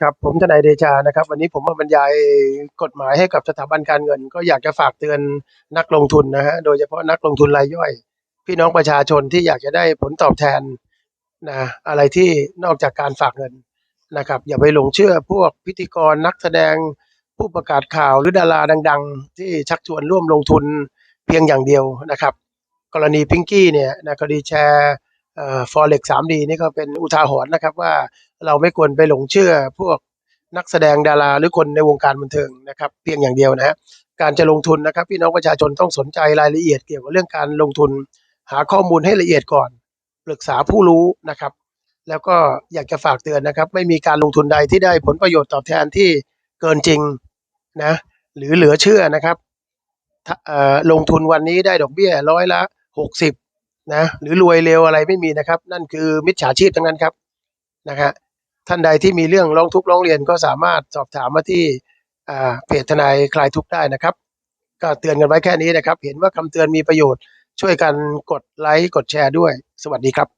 ครับผมทนายเดชานะครับ วันนี้ผมมาบรรยายกฎหมายให้กับสถาบันการเงิน ก็อยากจะฝากเตือนนักลงทุนนะฮะโดยเฉพาะนักลงทุนรายย่อย พี่น้องประชาชนที่อยากจะได้ผลตอบแทนนะอะไรที่นอกจากการฝากเงินนะครับ อย่าไปหลงเชื่อพวกพิธีกรนักแสดงผู้ประกาศข่าวหรือดาราดัง ๆ ที่ชักชวนร่วมลงทุนเพียงอย่างเดียวนะครับ กรณีพิงกี้เนี่ยนะคดีแชร์ เอ่อ forex 3D นี่ก็เป็นอุทาหรณ์นะครับว่าเราไม่ควรไปหลงเชื่อพวกนักแสดงดาราหรือคนในวงการบันเทิงนะครับเพียงอย่างเดียวนะฮะการจะลงทุนนะครับ พี่น้องประชาชนต้องสนใจรายละเอียดเกี่ยวกับเรื่องการลงทุน หาข้อมูลให้ละเอียดก่อน ปรึกษาผู้รู้นะครับ แล้วก็อยากจะฝากเตือนนะครับ ไม่มีการลงทุนใดที่ได้ผลประโยชน์ตอบแทนที่เกินจริงนะหรือเหลือเชื่อนะครับถ้าลงทุนวันนี้ได้ดอกเบี้ยร้อยละหกสิบ นะหรือรวยเร็วอะไรไม่มีนะครับ นั่นคือมิจฉาชีพทั้งนั้นครับนะฮะท่านใดที่มีเรื่องร้องทุกข์ร้องเรียนก็สามารถสอบถามมาที่เพจทนายคลายทุกข์ได้นะครับ ก็เตือนกันไว้แค่นี้นะครับ เห็นว่าคำเตือนมีประโยชน์ช่วยกันกดไลค์กดแชร์ด้วย สวัสดีครับ